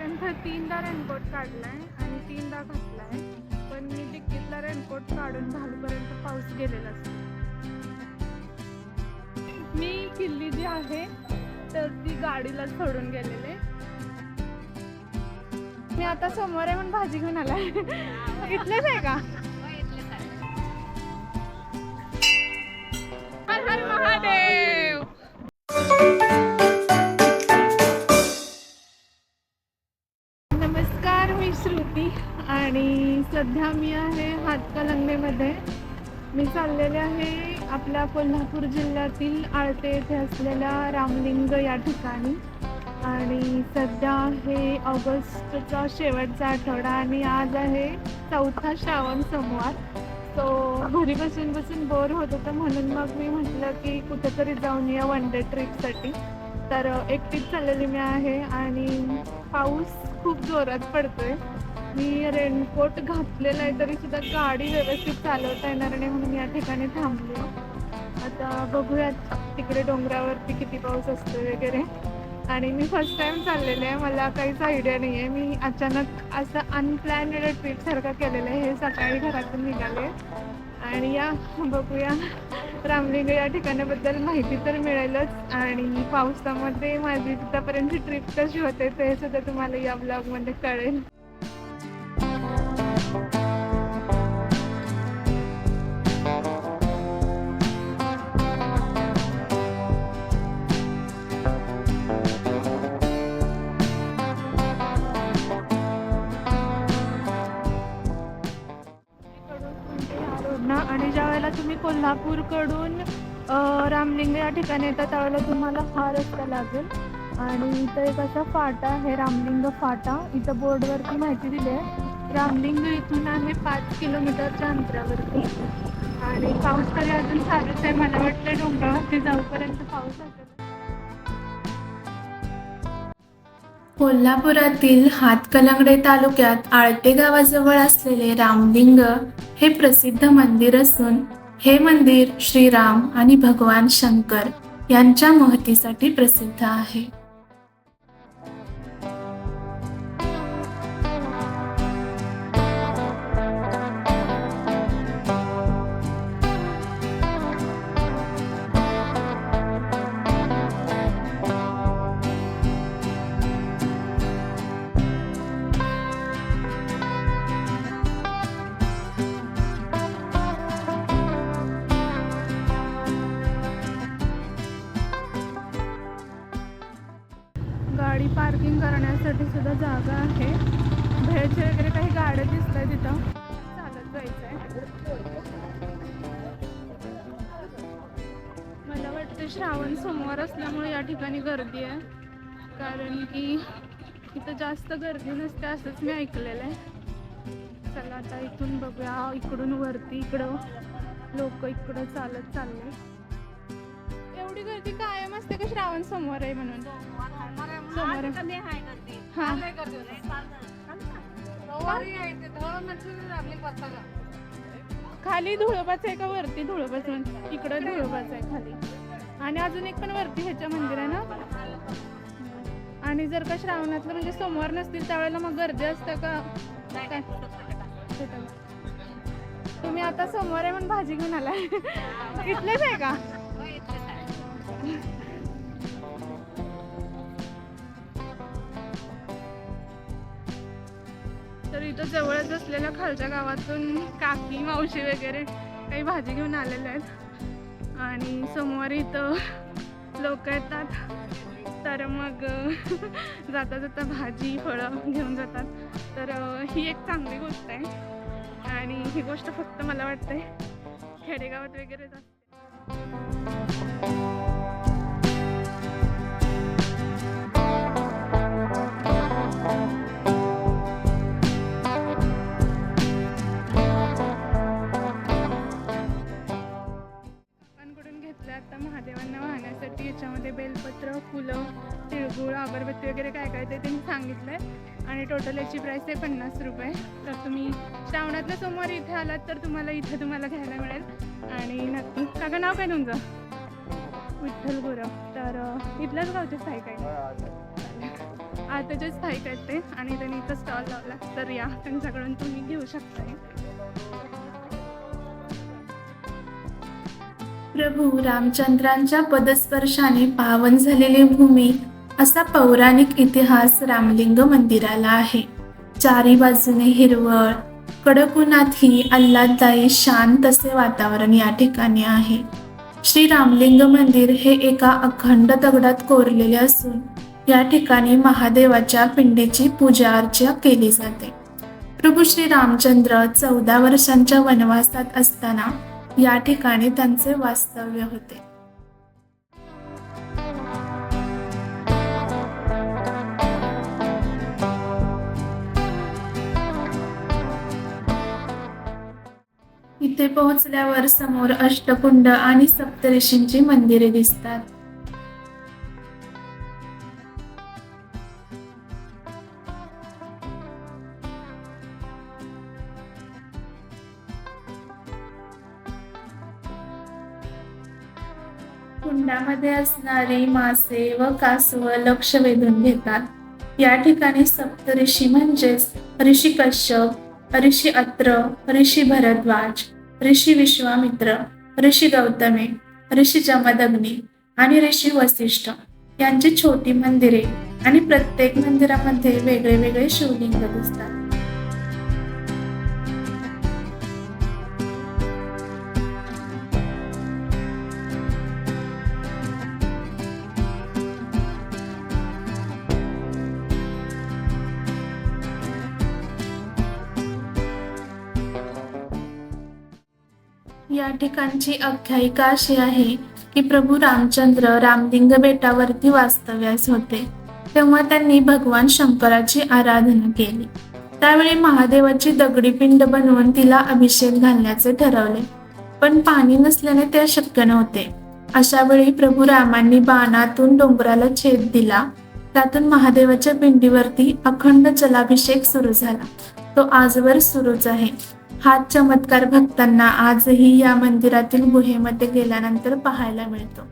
आतापर्यंत तीनदा रेनकोट काढलाय आणि तीनदा घातलाय. पण मी डिक्कीतला रेनकोट काढून घालूपर्यंत पाऊस गेलेला असतो मी किल्ली जी आहे तर ती गाडीला सोडून गेलेले. मी आता समोर आहे म्हणून भाजी घेऊन आलाय. इथलेच आहे का? आणि सध्या मी आहे हातकलंगेमध्ये मी चाललेले आहे आपल्या कोल्हापूर जिल्ह्यातील आळते येथे असलेल्या रामलिंग या ठिकाणी. आणि सध्या आहे ऑगस्टचा शेवटचा आठवडा आणि आज आहे चौथा श्रावण सोमवार. सो घरी बसून बसून बोर होत होतं म्हणून मग मी म्हटलं की कुठेतरी जाऊन या वन डे ट्रिपसाठी तर एकटीच चाललेली मी आहे आणि पाऊस खूप जोरात पडतोय. मी रेनकोट घातलेला आहे तरी सुद्धा गाडी व्यवस्थित चालवता येणार नाही म्हणून या ठिकाणी थांबले. आता बघूयात तिकडे डोंगरावरती किती पाऊस असतो वगैरे. आणि मी फर्स्ट टाइम चाललेले आहे मला काहीच आयडिया नाही आहे मी अचानक असं अनप्लॅनेड ट्रिपसारखं केलेलं आहे हे सकाळी घरातून निघाले. आणि या बघूया. रामलिंग या ठिकाणाबद्दल माहिती तर मिळेलच. आणि पावसामध्ये माझी तिथपर्यंतची ट्रिप कशी होते ते सुद्धा तुम्हाला या ब्लॉगमध्ये कळेल. कोल्हापूरकडून रामलिंग या ठिकाणी येतात त्यावेळेला तुम्हाला हा रस्ता लागेल. आणि इथं एक असा फाटा आहे रामलिंग फाटा. इथं बोर्डवरती माहिती दिली आहे. रामलिंग इथून आहे पाच किलोमीटरच्या अंतरावरती. आणि पाऊस तरी अजून चालूच आहे मला वाटतं डोंगरावरती जाऊपर्यंत पाऊस असेल. कोल्हापुरातील हातकलंगडे तालुक्यात आळटे गावाजवळ असलेले रामलिंग हे प्रसिद्ध मंदिर असून हे मंदिर श्रीराम आणि भगवान शंकर यांच्या महतीसाठी प्रसिद्ध आहे. गाडी पार्किंग करण्यासाठी सुद्धा जागा आहे. भेळचे वगैरे काही गाड्या दिसत आहे तिथं. चालत जायचं आहे मला वाटतं श्रावण सोमवार असल्यामुळे या ठिकाणी गर्दी आहे. कारण की इथं जास्त गर्दी नसते असंच मी ऐकलेलं आहे. चला आता इथून बघूया. इकडून वरती इकडं. लोक इकडं चालत चालले. एवढी गर्दी कायम असते का श्रावण सोमवार आहे म्हणून? सोमवार आहे. हा. खाली धुळोबाच आहे का वरती धुळोबाच? इकडं धुळोबाच आहे खाली. आणि अजून एक पण वरती ह्याच्या मंदिर आहे ना? आणि जर का श्रावणातलं म्हणजे सोमवार नसतील त्यावेळेला मग गर्दी असते का? काय. तुम्ही आता सोमवार आहे म्हणून भाजी घेऊन आलाय. इथलेच आहे का? इथं जवळच असलेल्या खालच्या गावातून काकी मावशी वगैरे काही भाजी घेऊन आलेले आहेत. आणि सोमवारी इथं लोक येतात. तर मग जाता जाता भाजी फळं घेऊन जातात. तर ही एक चांगली गोष्ट आहे. आणि ही गोष्ट फक्त मला वाटते खेडेगावात वगैरेच असते टोटल याची प्राईस आहे पन्नास रुपये. तर तुम्ही श्रावणातल्या सोमवारी इथे आलात तर तुम्हाला इथे तुम्हाला घ्यायला मिळेल. आणि नक्की काका नाव काय तुमचं? विठ्ठल गुरव. तर अं, इथल्याच गावचेच आहे काय आताचेच स्थायिक आहेत ते. आणि त्यांनी इथं स्टॉल लावला. तर या त्यांच्याकडून तुम्ही घेऊ शकता हे. प्रभू रामचंद्रांच्या पदस्पर्शाने पावन झालेली भूमी असा पौराणिक इतिहास रामलिंग मंदिराला आहे. चारी बाजूने हिरवळ कडक उन्हातही आल्हाददायी शांत असे वातावरण या ठिकाणी आहे. श्री रामलिंग मंदिर हे एका अखंड दगडात कोरलेले असून या ठिकाणी महादेवाच्या पिंडीची पूजा अर्चा केली जाते. प्रभू श्री रामचंद्र चौदा वर्षांच्या वनवासात असताना या ठिकाणी त्यांचे वास्तव्य होते. तिथे पोहोचल्यावर समोर अष्टकुंड आणि सप्तऋषींची मंदिरे दिसतात. कुंडामध्ये असणारे मासे व कासव लक्ष वेधून घेतात. या ठिकाणी सप्तऋषी म्हणजेच ऋषी कश्यप ऋषी अत्र ऋषी भरद्वाज ऋषी विश्वामित्र ऋषी गौतमे ऋषी जमदग्नी आणि ऋषी वसिष्ठ यांची छोटी मंदिरे आणि प्रत्येक मंदिरामध्ये वेगळे वेगळे शिवलिंग दिसतात. ठिकाणची आख्यायिका अशी आहे की प्रभू रामचंद्र रामलिंग बेटावरती वास्तव्यास होते. तेव्हा त्यांनी भगवान शंकराची आराधना केली. त्यावेळी महादेवाची दगडी पिंड बनवून तिला अभिषेक घालण्याचे ठरवले. पण पाणी नसल्याने ते शक्य नव्हते. अशा वेळी प्रभू रामांनी बाणातून डोंगराला छेद दिला. त्यातून महादेवाच्या पिंडीवरती अखंड जलाभिषेक सुरू झाला. तो आजवर सुरूच आहे. हा चमत्कार भक्तांना आजही या मंदिरातील गुहेमध्ये गेल्यानंतर पाहायला मिळतो.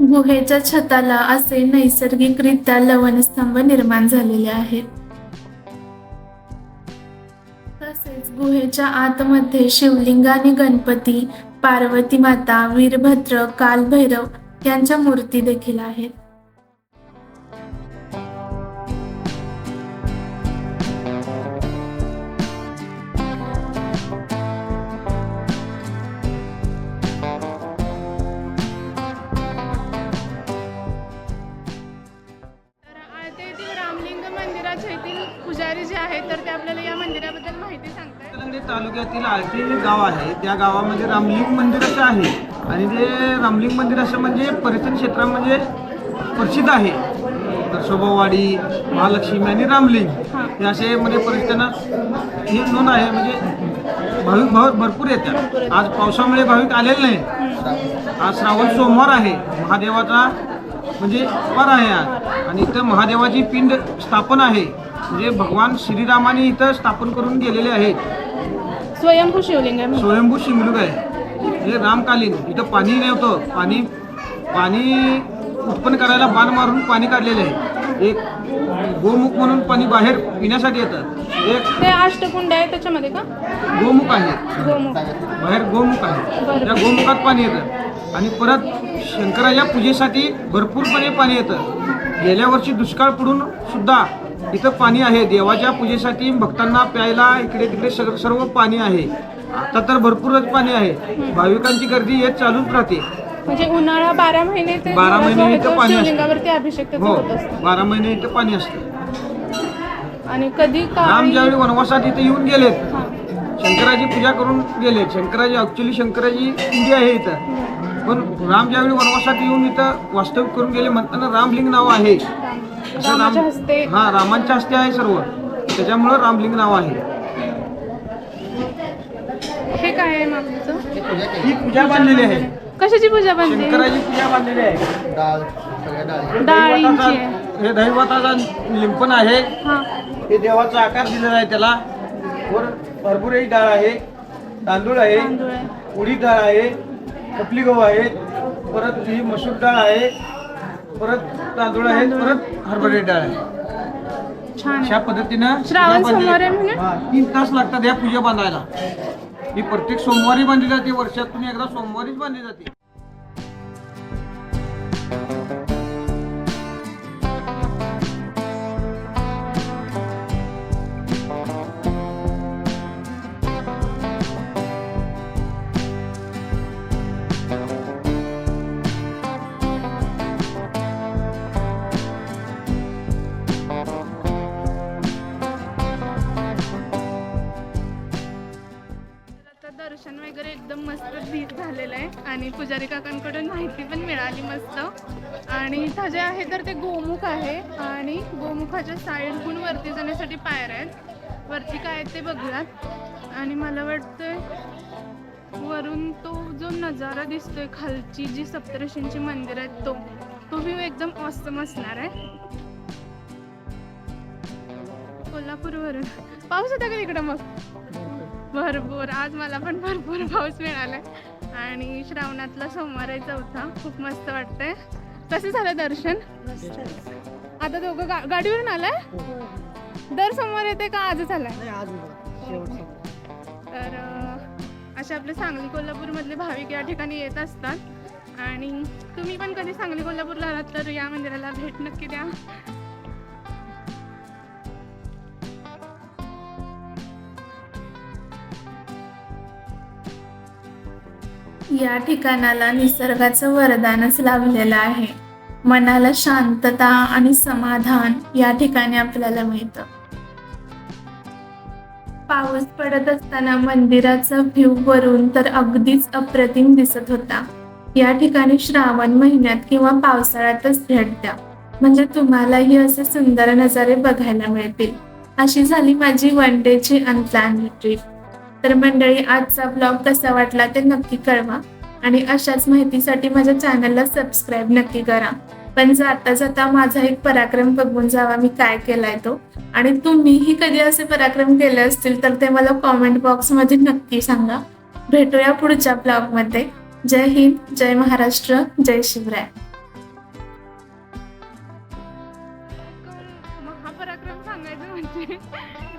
गुहेच्या छताला असे नैसर्गिकरित्या लवणस्तंभ निर्माण झालेले आहेत. तसेच गुहेच्या आतमध्ये शिवलिंग आणि गणपती पार्वती माता वीरभद्र कालभैरव यांच्या मूर्ती देखील आहेत. तालुक्यातील आळते हे गाव आहे. त्या गावामध्ये रामलिंग मंदिर असं आहे. आणि ते रामलिंग मंदिर असं म्हणजे पर्यटन क्षेत्रामध्ये प्रसिद्ध आहे. तर शोभावाडी महालक्ष्मी आणि रामलिंग हे. असे म्हणजे पर्यटनात हे नोंद आहे. म्हणजे भाविक भाव भरपूर येतात. आज पावसामुळे भाविक आलेले नाही आज श्रावण सोमवार आहे. महादेवाचा म्हणजे वार आहे आज. आणि इथं महादेवाची पिंड स्थापन आहे. म्हणजे भगवान श्रीरामाने इथं स्थापन करून गेलेले आहेत. स्वयंभू शिवलिंग आहे. स्वयंभू शिमलुक आहे. हे रामकालीन इथं पाणी नव्हतं पाणी पाणी उत्पन्न करायला बाण मारून पाणी काढलेलं आहे. एक गोमुख म्हणून पाणी बाहेर पिण्यासाठी येतं. एक ते अष्टकुंड आहे त्याच्यामध्ये का? गोमुख आहे. गोमुख. बाहेर गोमुख आहे. बरं. त्या गोमुखात पाणी येतं. आणि परत शंकराच्या पूजेसाठी भरपूरपणे पाणी येतं. गेल्या वर्षी दुष्काळ पडून सुद्धा इथं पाणी आहे. देवाच्या पूजेसाठी भक्तांना प्यायला इकडे तिकडे सर्व पाणी आहे. आता तर भरपूरच पाणी आहे. भाविकांची गर्दी येत चालूच राहते. म्हणजे उन्हाळा बारा महिने ते बारा महिने इथं पाणी असतं. शिवलिंगावरती अभिषेक त्याचा हो होत असतो. बारा महिने इथं पाणी असतं. आणि कधी राम काय ज्यावेळी वनवासात इथे येऊन गेलेत. शंकराची पूजा करून गेले शंकराची ऍक्च्युली शंकराची पिंडी आहे इथं. पण राम ज्यावेळी वनवासात येऊन इथं वास्तविक करून गेले म्हणताना रामलिंग नाव आहे. असं रामाच्या हस्ते हा रामांच्या हस्ते आहे सर्व. त्याच्यामुळं रामलिंग नाव आहे. हे काय आहे ही पूजा बांधलेली आहे. कशाची पूजा बनते शंकराची पूजा बांधलेली आहे. डाळींची आहे. हे दैवताचा लिंपण आहे. हा. हे देवाचा आकार दिलेला आहे त्याला. वर भरपूरही डाळ आहे. तांदूळ आहे. तांदूळ आहे. उडीद डाळ आहे. खपली गहू आहे. परत ही मसूर डाळ आहे. परत तांदूळ आहे परत हरभरे डाळ आहे छान अशा पद्धतीनं श्रावण पूजा बांधली- सोमवार? हा, तीन तास लागतात या पूजा बांधायला. ही प्रत्येक सोमवारी बांधली जाते वर्षातून एकदा सोमवारीच बांधली जाते. दर्शन वगैरे एकदम मस्त दी- झालेलं आहे. आणि पुजारी काकांकडून माहिती पण मिळाली मस्त. आणि इथं जे आहे तर ते गोमुख आहे. आणि गोमुखाच्या साईडहून वरती जाण्यासाठी पायऱ्या आहेत. वरती काय ते बघूयात. आणि मला वाटतंय वरून तो जो नजारा दिसतोय खालची जी सप्तऋषींची मंदिर आहेत तो तो व्ह्यू एकदम ऑसम असणार आहे. कोल्हापूरवरून. पाऊस होता का तिकडं मग? भरपूर आज मला पण भरपूर पाऊस मिळालाय. आणि श्रावणातला सोमवार आहे चौथा. खूप मस्त वाटतंय. कसं झालं दर्शन? आता दोघं गा गाडीवरून आलाय? दर सोमवार येते का आजच आलाय? तर असे आपले सांगली कोल्हापूरमधले भाविक या ठिकाणी येत असतात. आणि तुम्ही पण कधी सांगली कोल्हापूरला आलात तर या मंदिराला भेट नक्की द्या. या ठिकाणाला निसर्गाचं वरदानच लाभलेलं आहे. मनाला शांतता आणि समाधान या ठिकाणी आपल्याला मिळतं. पाऊस पडत असताना मंदिराचा व्ह्यू वरून तर अगदीच अप्रतिम दिसत होता. या ठिकाणी श्रावण महिन्यात किंवा पावसाळ्यातच भेट द्या म्हणजे तुम्हालाही असे सुंदर नजारे बघायला मिळतील. अशी झाली माझी वन डेची अनप्लॅन ट्रिप तर मंडळी आजचा ब्लॉग कसा वाटला ते नक्की कळवा. आणि अशाच माहितीसाठी माझ्या चॅनलला सबस्क्राईब नक्की करा. पण जाता जाता माझा एक पराक्रम बघून जावा मी काय केलाय तो. आणि तुम्हीही कधी असे पराक्रम केले असतील तर ते मला कॉमेंट बॉक्समध्ये नक्की सांगा. भेटूया पुढच्या ब्लॉगमध्ये जय हिंद जय महाराष्ट्र जय शिवराय. महापराक्रम सांगायचं म्हणजे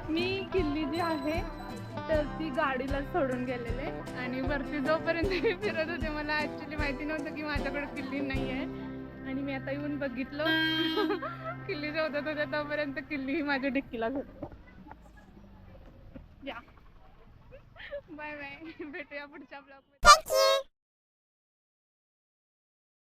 मी किल्ली जी आहे तर ती गाडीला सोडून गेलेले आणि वरती जोपर्यंत मी फिरत होते मला ऍक्च्युली माहिती नव्हतं की माझ्याकडे किल्ली नाही आहे. आणि मी आता येऊन बघितलं. किल्ली शोधत होत्या तोपर्यंत किल्ली ही माझ्या डिक्कीला होती या. बाय बाय भेटूया पुढच्या ब्लॉग